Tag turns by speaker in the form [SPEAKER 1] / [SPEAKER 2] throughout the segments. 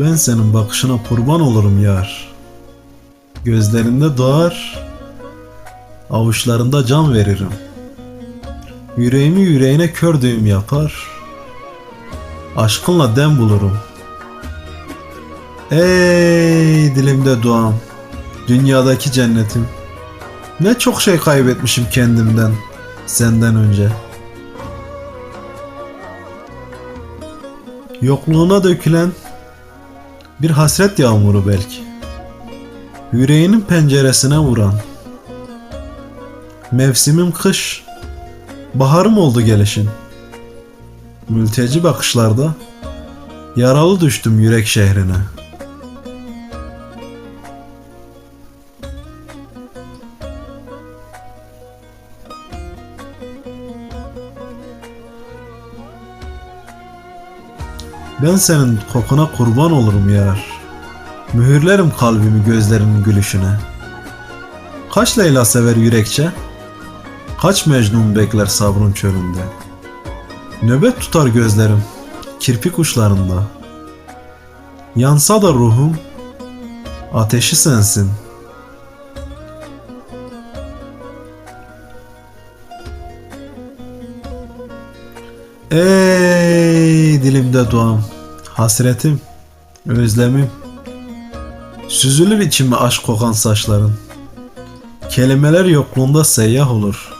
[SPEAKER 1] Ben senin bakışına kurban olurum yar. Gözlerinde doğar, avuçlarında can veririm. Yüreğimi yüreğine kör düğüm yapar. Aşkınla dem bulurum. Ey dilimde duam, dünyadaki cennetim. Ne çok şey kaybetmişim kendimden, senden önce. Yokluğuna dökülen bir hasret yağmuru belki. Yüreğinin penceresine vuran. Mevsimim kış, baharım oldu gelişin. Mülteci bakışlarda yaralı düştüm yürek şehrine. Ben senin kokuna kurban olurum yar. Mühürlerim kalbimi gözlerinin gülüşüne. Kaç Leyla sever yürekçe? Kaç Mecnun bekler sabrın çölünde? Nöbet tutar gözlerim kirpik uçlarında. Yansa da ruhum ateşi sensin. Ey dilimde doğam, hasretim, özlemim. Süzülür içime aşk kokan saçların. Kelimeler yokluğunda seyyah olur.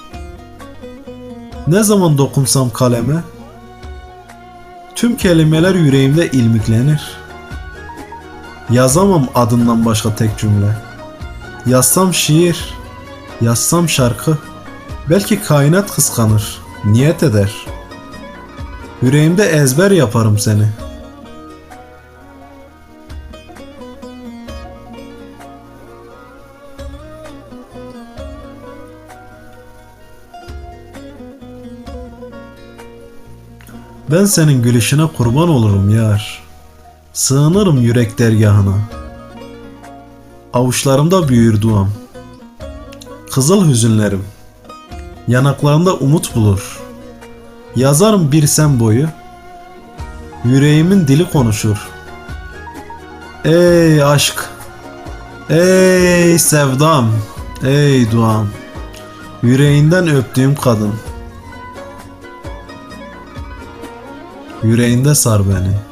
[SPEAKER 1] Ne zaman dokunsam kaleme, tüm kelimeler yüreğimde ilmiklenir. Yazamam adından başka tek cümle. Yazsam şiir, yazsam şarkı, belki kainat kıskanır, niyet eder. Yüreğimde ezber yaparım seni. Ben senin gülüşüne kurban olurum yar. Sığınırım yürek dergahına. Avuçlarımda büyür duam. Kızıl hüzünlerim. Yanaklarında umut bulur. Yazarım bir sen boyu. Yüreğimin dili konuşur. Ey aşk. Ey sevdam. Ey duam. Yüreğinden öptüğüm kadın. Yüreğinde sar beni.